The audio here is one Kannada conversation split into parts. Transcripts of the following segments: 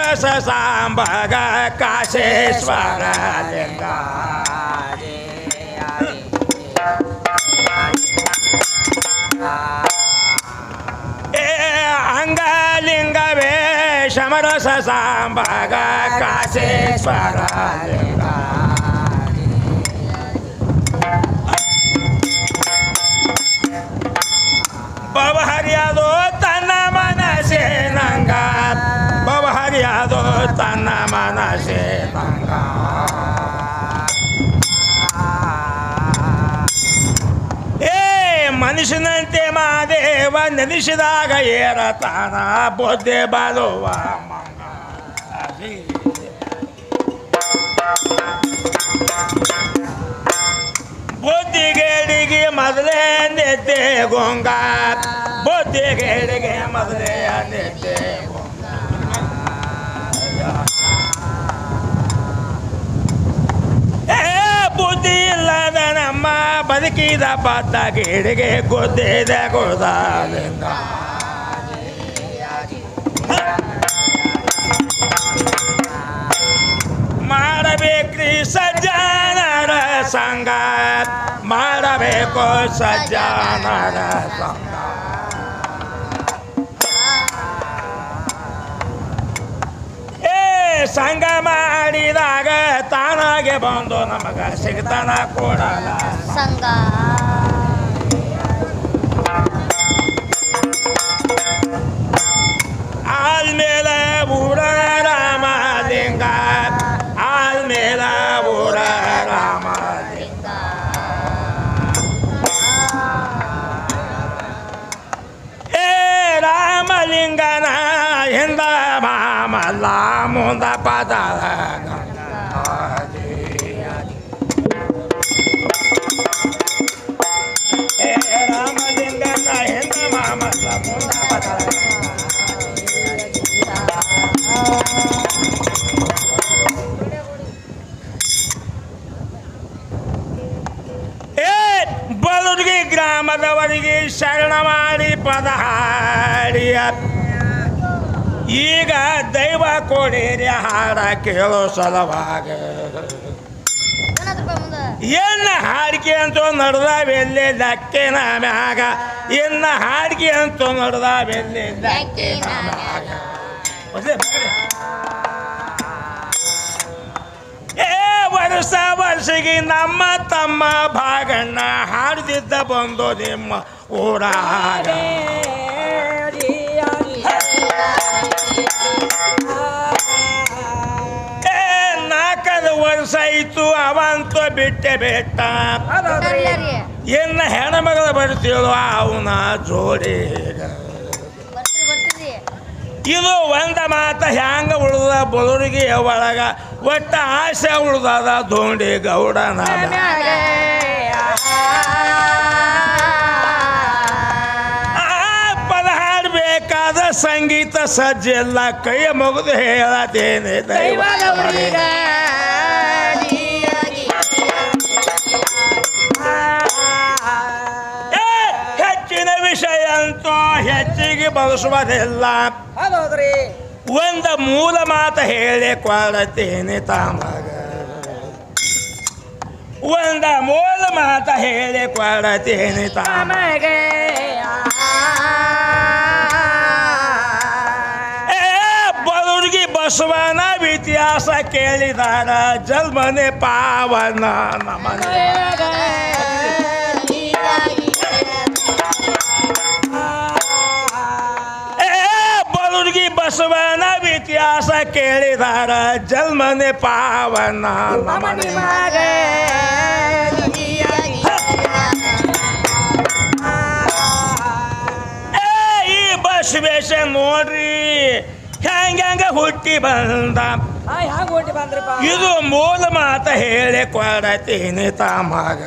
सांब काशेश्वरा ए अंगलिंग वे शमरस सांब काशेश्वरा ಮನುಷ್ಯನಂತೆ ಮಾದೇವ ನೆನೆಸಿದಾಗ ಏರತಾನ ಬೊದ್ದೆ ಬಾಳುವ ಮಂಗ. ಬುದ್ಧಿಗೇಡಿಗೆ ಮೊದಲೇ ನೆದ್ದೆ ಗೊಂಗ. ಬುದ್ಧಿಗೇಡಿಗೆ ಮೊದಲೇ ನೆದ್ದೆ ಗೊಂಗ. ನಮ್ಮ ಬದುಕಿದ ಬದ್ದ ಗೇಡಿಗೆ ಗೊತ್ತಿದೆ ಗೊದಾಲಿಂಗ ಮಾಡಬೇಕ್ರಿ ಸಜ್ಜನರ ಸಂಗ ಮಾಡಬೇಕು ಸಜ್ಜನರ ಸಂಗ ಸಂಘ ಮಾಡಿದಾಗ ತಾನಾಗೆ ಬಂದು ನಮಗ ಸಿಗ್ತಾನ ಕೊಡಲ್ಲ ಸಂಗ ಆದ್ಮೇಲೆ ಊರ ರಾಮಲಿಂಗ ಮುಂದ ಪದ ಏ ರಾಮಲಿಂಗನ ಹಿಂದ ಮಾಮಲ್ಲ ಮುಂದ ಪದ ಏ ಬಲುರ್ಗಿ ಗ್ರಾಮದವರಿಗೆ ಶರಣ ಮಾಡಿ ಪದ ಹಾಡಿಯ ಈಗ ದೈವ ಕೊಡೇರಿ ಹಾಡ ಕೇಳೋ ಸಲುವಾಗ ಏನ ಹಾಡಿಕೆ ಅಂತ ನಡೆದಾವೆಲ್ಲಿ ಲಕ್ಕಿನ ಮ್ಯಾಗ ಎನ್ನ ಹಾಡಿಕೆ ಅಂತ ನಡೆದ ಬೆಲ್ಲೆ ಮ್ಯಾಗ. ಏ ವರ್ಷ ವರ್ಷಗಿ ನಮ್ಮ ತಮ್ಮ ಭಾಗಣ್ಣ ಹಾಡ್ದಿದ್ದ ಬಂದು ನಿಮ್ಮ ಏ ನಾಲ್ಕದು ವರ್ಷ ಆಯಿತು ಅವಂತೂ ಬಿಟ್ಟೆ ಬೆಟ್ಟ ಎನ್ನ ಹೆಣ್ಮಗಳ ಬರ್ತೀಳು ಅವನ ಜೋಡಿ. ಇದು ಒಂದ ಮಾತ ಹ್ಯಾಂಗ ಉಳ್ದ ಬಲರಿಗೆ ಒಳಗ ಒಟ್ಟ ಆಸೆ ಉಳ್ದದ ಧೋಂಡಿ ಗೌಡನ ಸಂಗೀತ ಸಜ್ಜೆಲ್ಲ ಕೈಯ ಮುಗಿದು ಹೇಳತೇನೆ ದೈವ ಹೆಚ್ಚಿನ ವಿಷಯ ಅಂತೂ ಹೆಚ್ಚಿಗೆ ಬಳಸುವುದಿಲ್ಲ ಒಂದು ಮೂಲ ಮಾತು ಹೇಳಿ ಕೊಡತೇನೆ ತಾಮಗ ಒಂದ ಮೂಲ ಮಾತು ಹೇಳಿ ಕೊಡತೇನೆ ತಾಮ ಬಸವನ ಇತಿಹಾಸ ಕೇಳಿದಾರ ಜಲ್ಮನೆ ಪಾವನ ನಮನ. ಏ ಬದುರ್ಗಿ ಬಸವನ ಇತಿಹಾಸ ಕೇಳಿದಾರ ಜಲ್ಮನೆ ಪಾವನ ನಮನೆ. ಈ ಬಸವೇಶ ನೋಡ್ರಿ ಹೆಂಗ ಹುಟ್ಟಿ ಬಂದ? ಹ್ಯಾಂಗ ಹುಟ್ಟಿ ಬಂದ್ರಿಪ್ಪ? ಇದು ಮೂಲ ಮಾತ ಹೇಳಿ ಕೊಡತೀನಿ ತಾಮಗ.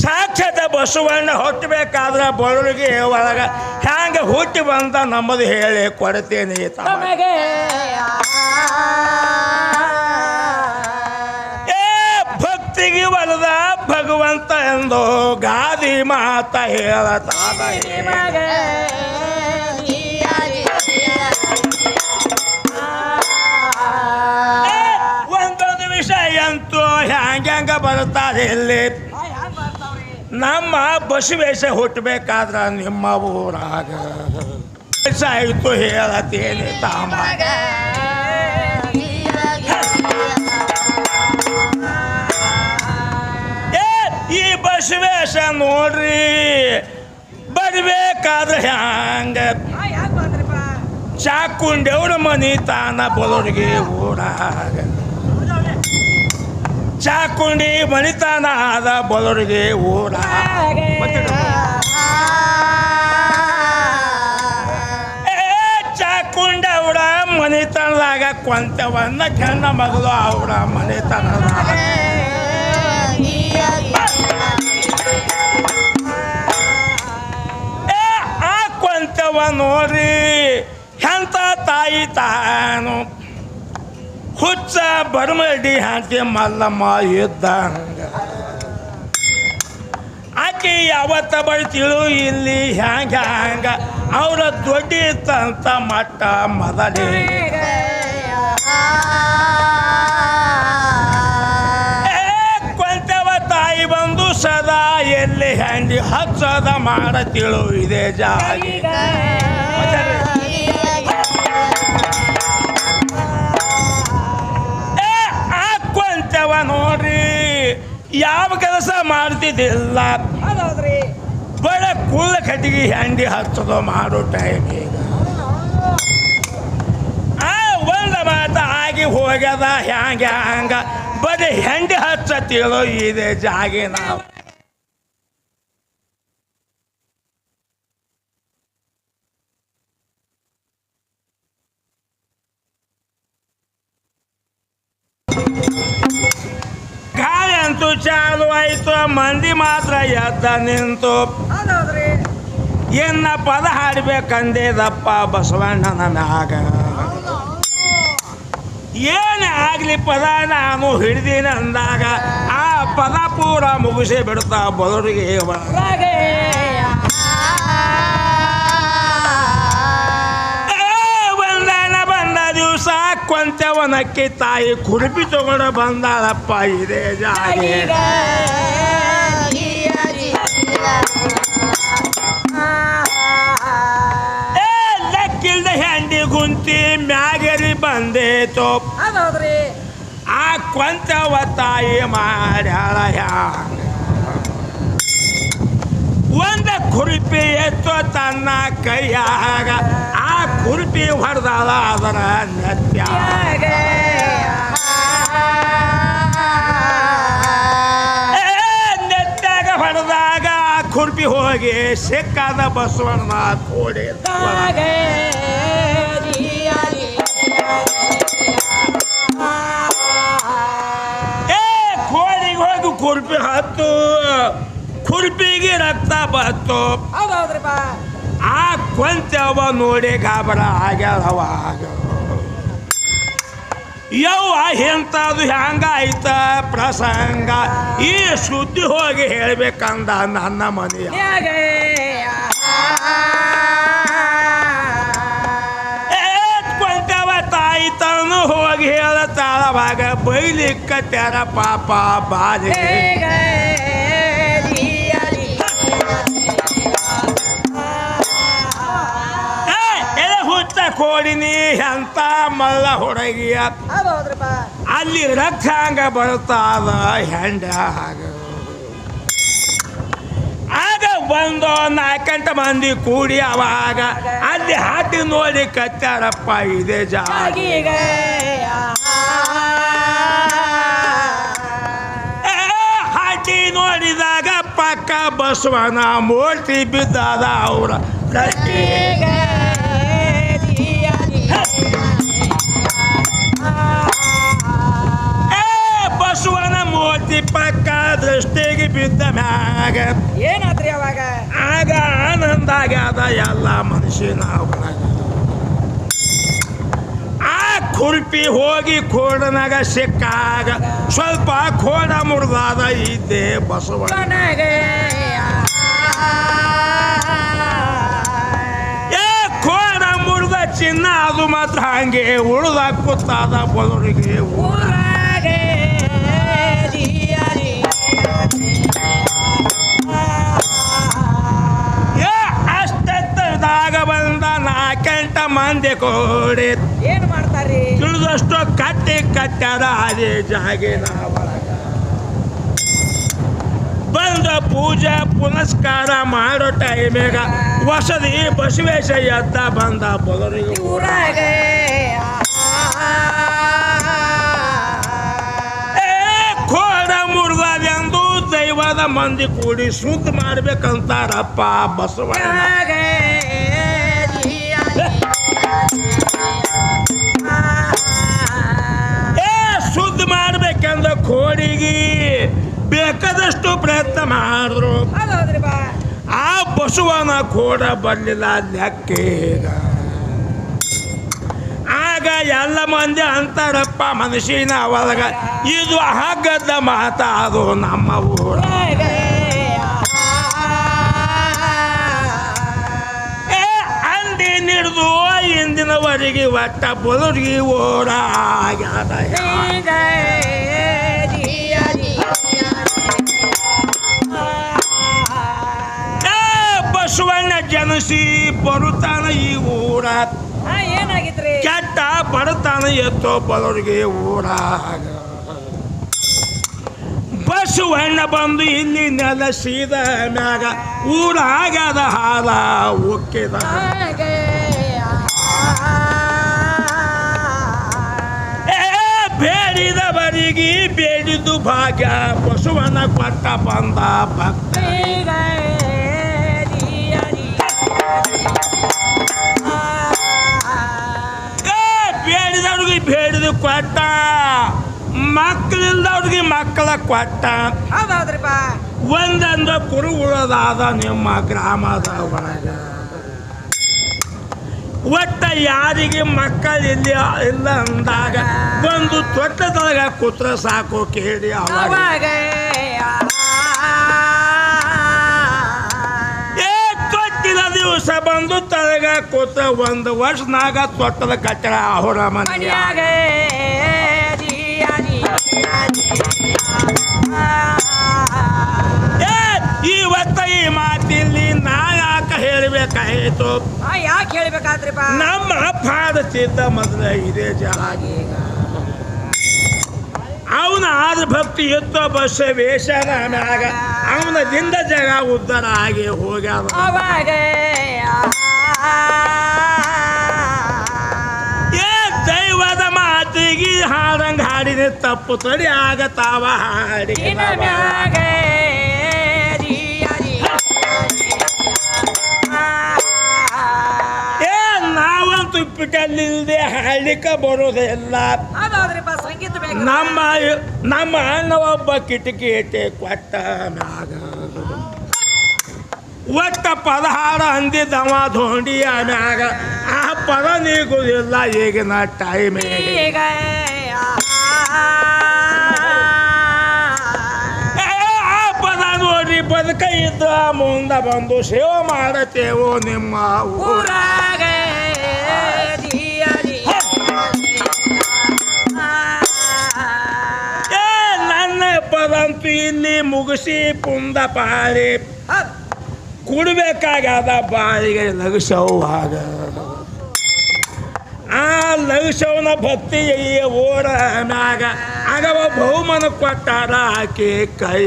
ಸಾಕ್ಷಾತ್ ಬಸವಣ್ಣ ಹುಟ್ಟಬೇಕಾದ್ರೆ ಬಳುರಿಗೆ ಒಳಗ ಹ್ಯಾಂಗ ಹುಟ್ಟಿ ಬಂದ ನಮ್ಮದು ಹೇಳಿ ಕೊಡ್ತೀನಿ ತಮಗೆ. ಏ ಭಕ್ತಿಗೆ ಒಲದ ಭಗವಂತ ಎಂದು ಗಾದಿ ಮಾತ ಹೇಳತಾದ ಬರ್ತಾರೆ ಇಲ್ಲಿ. ಹಾ ಹ್ಯಾಂಗ ಬರ್ತಾವ್ರಿ ನಮ್ಮ ಬಸವೇಶ ಹುಟ್ಟಬೇಕಾದ್ರ ನಿಮ್ಮ ಊರಾಗ. ಆಯ್ತು ಹೇಳತ್ತೇನೆ ತಾಮ. ಈ ಬಸವೇಶ ನೋಡ್ರಿ, ಬರ್ಬೇಕಾದ್ರೆ ಹ್ಯಾಂಗ? ಚಾಕುಂಡೆವ್ರ ಮನಿ ತಾನ ಬರೋರಿಗೆ ಊರಾಗ. ಚಾಕುಂಡಿ ಮಣಿತಾನ ಆದ ಬಲರಿಗೆ ಊರ. ಮನಿತನದಾಗ ಕೊಂತವನ್ನ ಕೆಣ್ಣ ಮಗಳು ಅವಡ ಮನೆತನದಾಗ. ಏ ಆ ಕೊಂತವ ನೋಡ್ರಿ ಎಂತ ತಾಯಿ ತಾನು ಹುಚ್ಚ ಬಡಮಡಿ ಹಾಕಿ ಮಲ್ಲಮ್ಮ ಇದ್ದಂಗ ಆಕೆ ಯಾವತ್ತ ಬಳಸಿಳು ಇಲ್ಲಿ ಹ್ಯಾಂಗ ಹ್ಯಾಂಗ. ಅವರ ತಂತ ಮಟ್ಟ ಮೊದಲೇ. ತಾಯಿ ಬಂದು ಸದಾ ಎಲ್ಲಿ ಹ್ಯಾಂಡಿ ಹಚ್ಚದ ಮಾಡತಿಳು ಇದೇ ಜಾಗಿ ಯಾವ ಕೆಲಸ ಮಾಡ್ತಿದ್ದಿಲ್ಲ. ಬಡ ಕುಳ್ಳ ಕಟ್ಟಿಗೆ ಹ್ಯಾಂಡಿ ಹಚ್ಚೋದು ಮಾಡೋ ಟೈಮ್ ಆ ಒಂದ ಮಾತ ಆಗಿ ಹೋಗ್ಯದ ಹ್ಯಾಂಗ ಹ್ಯಾಂಗ. ಬರೀ ಹೆಂಡಿ ಹಚ್ಚತ್ತಿರೋ ಇದೆ ಜಾಗಿ ನಾವು. ಅಂತೂ ಚಾಲು ಆಯ್ತು ಮಂದಿ ಮಾತ್ರ ಎದ್ದ ನಿಂತು. ಎನ್ನ ಪದ ಹಾಡ್ಬೇಕಂದೇದಪ್ಪ ಬಸವಣ್ಣನ ಮ್ಯಾಗ. ಏನೇ ಆಗ್ಲಿ ಪದ ನಾನು ಹಿಡ್ದೀನಿ ಅಂದಾಗ ಆ ಪದ ಪೂರ ಮುಗಿಸಿ ಬಿಡ್ತಾ ಬದರಿಗೆ ದಿವಸ ಕೊಂತೆವನಕ್ಕೆ ತಾಯಿ ಕುಡುಪಿ ತಗೊಂಡು ಬಂದಾಳಪ್ಪ ಇದೇ ಜಾಗೆ. ಹೆಂಡಿ ಗುಂತಿ ಮ್ಯಾಗರಿ ಬಂದೇತೋ ಆ ಕೊಂತವ ತಾಯಿ ಮಾಡ್ಯಾಳ ಒಂದ ಕುರುಪಿ ಎತ್ತೋ ತನ್ನ ಕೈಯಾಗ. ಕುರುಪಿ ಹೊಡೆದಾಳ ಅದರ ನತ್ಯ. ಏ, ನೆತ್ತಾಗ ಹೊಡೆದಾಗ ಕುರುಪಿ ಹೋಗಿ ಸಿಕ್ಕಾದ ಬಸವಣ್ಣ ಕೋಡಿ ಏ ಕೋಡಿಗೆ ಹೋಗಿ ಕುರುಪಿ ಹತ್ತು ಕುರುಪಿಗೆ ರಕ್ತ ಬತ್ತು. ಹೌದೌದ್ರಿಪ್ಪ. ಆ ಕೊಂತೆವ ನೋಡಿ ಗಾಬರ ಆಗ್ಯಾಳವಾಗ ಯವ್ವ ಎಂಥದ್ದು ಹೆಂಗಾಯ್ತ ಪ್ರಸಂಗ. ಈ ಸುದ್ದಿ ಹೋಗಿ ಹೇಳ್ಬೇಕಂದ ನನ್ನ ಮನೆಯ. ಕೊಂತೆವ ತಾಯಿ ತಾನು ಹೋಗಿ ಹೇಳ ತಾಳವಾಗ ಬೈಲಿಕ್ಕ ತೆರ ಪಾಪ ಬಾರಿ ಕೋಡಿನಿ ಅಂತ ಮಲ್ಲ ಹುಡುಗಿಯ? ಅಲ್ಲಿ ರಕ್ತ ಹಂಗ ಬರುತ್ತಾದ ಹೆಂಡ ಹಾಗ. ಆಗ ಬಂದು ನಾಲ್ಕಂಟ ಮಂದಿ ಕೂಡಿ ಅವಾಗ ಅಲ್ಲಿ ಹಾಟಿ ನೋಡಿ ಕಚ್ಚಾರಪ್ಪ ಇದೆ ಜಾಗಿ ಏ, ಹಾಟಿ ನೋಡಿದಾಗ ಪಕ್ಕ ಬಸವನ ಮೂರ್ತಿ ಬಿದ್ದಾದ ಅವರ ಪಕ್ಕ ದೃಷ್ಟಿಗೆ ಬಿದ್ದ ಮ್ಯಾಗ. ಏನಾತ್ರಿ ಅವಾಗ? ಆಗ ಆನಂದಾಗ ಅದ ಎಲ್ಲ ಮನುಷ್ಯನ ಒಳಗ ಆ ಕುರ್ಪಿ ಹೋಗಿ ಕೋಡನಾಗ ಸಿಕ್ಕಾಗ ಸ್ವಲ್ಪ ಕೋಡ ಮುಡ್ದಾದ ಇದ್ದೆ ಬಸವಣ್ಣನಾಗ ಏ ಕೋಡ ಮುರಿದ ಚಿನ್ನ ಅದು ಮಾತ್ರ ಹಂಗೆ ಉಳ್ದ ಕೂತಾದ ಬಲರಿಗೆ ಊರಾಗೆ ಮಂದಿ ಕೋಡಿ. ಏನ್ ಮಾಡ್ತಾರೆ ತಿಳಿದಷ್ಟು ಕಟ್ಟಿ ಕಟ್ಟಾರ ಅದೇ ಜಾಗಿನ ಬಂದ ಪೂಜೆ ಪುನಸ್ಕಾರ ಮಾಡೋ ಟೈಮೇಗ ವಸದಿ ಬಸವೇಶ ಎದ್ದ ಬಂದ ಬಲರಿಗೆ ಊರಾಗ. ಕೋಡ ಮುರಿದದೆಂದು ದೈವದ ಮಂದಿ ಕೂಡಿ ಶುದ್ಧ ಮಾಡ್ಬೇಕಂತಾರಪ್ಪ ಬಸವಣ್ಣ. ಮಾಡಿದ್ರು? ಆ ಬಸವನ ಕೂಡ ಬರಲಿಲ್ಲ ಲೆಕ್ಕ ಆಗ ಎಲ್ಲ ಮಂದಿ ಅಂತಾರಪ್ಪ ಮನುಷ್ಯನ ಅವಾಗ ಇದು ಹಗ್ಗದ ಮಾತ ಅದು ನಮ್ಮ ಊರ. ಏ ಅಂದಿ ನಿಡ್ದು ಇಂದಿನವರೆಗೆ ಒಟ್ಟ ಬದುರಿಗೆ ಓಡ ಆಗ್ಯಾದ ಜನಸಿ ಬರುತ್ತಾನ ಈ ಊರ. ಏನಾಗಿತ್ರಿ? ಕೆಟ್ಟ ಬಡತಾನ ಎತ್ತೋ ಬಲೋರಿಗೆ ಊರ. ಬಸವಣ್ಣ ಬಂದು ಇಲ್ಲಿ ನೆಲಸಿದ ಮ್ಯಾಗ ಊರಾಗದ ಹಾಲ ಒಕ್ಕಿದ ಬೇಡಿದ ಬರಿಗಿ ಬೇಡಿದ್ದು ಭಾಗ್ಯ. ಬಸವಣ್ಣ ಕೊಟ್ಟ ಬಂದ ಭಕ್ತ ಬೇಡಿದವ್ರಿಗೆ ಬೇಡದು ಕೊಟ್ಟ. ಮಕ್ಕಳಿಲ್ದವ್ರಿಗೆ ಮಕ್ಕಳ ಕೊಟ್ಟ. ಬಾ ಒಂದೊಂದು ಕುರು ಉಳದಾದ ನಿಮ್ಮ ಗ್ರಾಮದ ಒಳಗ. ಒಟ್ಟ ಯಾರಿಗೆ ಮಕ್ಕಳಿಲ್ಲ ಇಲ್ಲ ಅಂದಾಗ ಒಂದು ತೊಟ್ಟದೊಳಗ ಕೂತ್ರ ಸಾಕು ಕೇಳಿ ಅವಾಗ. ದಿವಸ ಬಂದು ತಳಗ ಕೂತ ಒಂದು ವರ್ಷನಾಗ ತೊಟ್ಟದ ಕಟ್ಟಡ ಏ ಇವತ್ತ ಈ ಮಾತಿಲ್ಲಿ ನಾ ಯಾಕೆ ಹೇಳ್ಬೇಕಾಯ್ತು? ಯಾಕೆ ಹೇಳ್ಬೇಕಾದ್ರಿ ನಮ್ಮ ಅಪ್ಪಾದ ಚಿತ್ತ ಮೊದಲ ಇದೇ ಜಾಗ. ಅವನ ಆದ ಭಕ್ತಿ ಎತ್ತ ಬಸ್ ವೇಷನ ಮ್ಯಾಗ ಅವನ ದಿಂದ ಜಗ ಉದ್ಧಾರ ಆಗಿ ಹೋಗ್ಯಾವ ಏ ದೈವದ ಮಾತಿಗೆ ಹಾಡಂಗ ಹಾಡಿನ ತಪ್ಪು ತಡಿ ಆಗತಾವ ಹಾಡಿ. ಏ ನಾವಂತೂ ಪಿಟಲ್ಲಿಲ್ದೆ ಹಾಡ್ಲಿಕ್ಕ ಬರೋದಿಲ್ಲ ನಮ್ಮ ನಮ್ಮ ಅಣ್ಣ ಒಬ್ಬ ಕಿಟಕಿ ಕೊಟ್ಟ ಮ್ಯಾಗ. ಒಟ್ಟ ಪದಹಾರ ಅಂದಿದ್ದವ ಧೋಂಡಿಯ ಮ್ಯಾಗ ಆ ಪದ ನೀಗುದಿಲ್ಲ ಈಗಿನ ಟೈಮ್ ಆ ಪದ ನೋಡಿ ಬದುಕ ಇದ್ದ ಮುಂದ ಬಂದು ಸೇವೆ ಮಾಡತೇವೋ ನಿಮ್ಮ ಊರ. ಊರಾಗ ನನ್ನ ಪದಂತೂ ಇಲ್ಲಿ ಮುಗಿಸಿ ಪುಂದ ಪಾಳಿ. ಕುಡ್ಬೇಕಾಗದ ಬಾಯಿಗೆ ಆಗ ಆ ಲಘುಸವನ ಭಕ್ತಿ ಓಡ ಮ್ಯಾಗ ಆಗವ ಬಹುಮಾನ ಕೊಟ್ಟಾರ ಆಕೆ ಕೈ.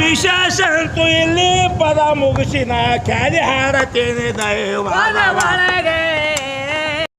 ವಿಶೇಷ ಅಂತೂ ಇಲ್ಲಿ ಪದ ಮುಗಿಸಿನ ಕ್ಯಾರಿ ಹಾರತೇನೆ ದೈವ. ಒಳಗೆ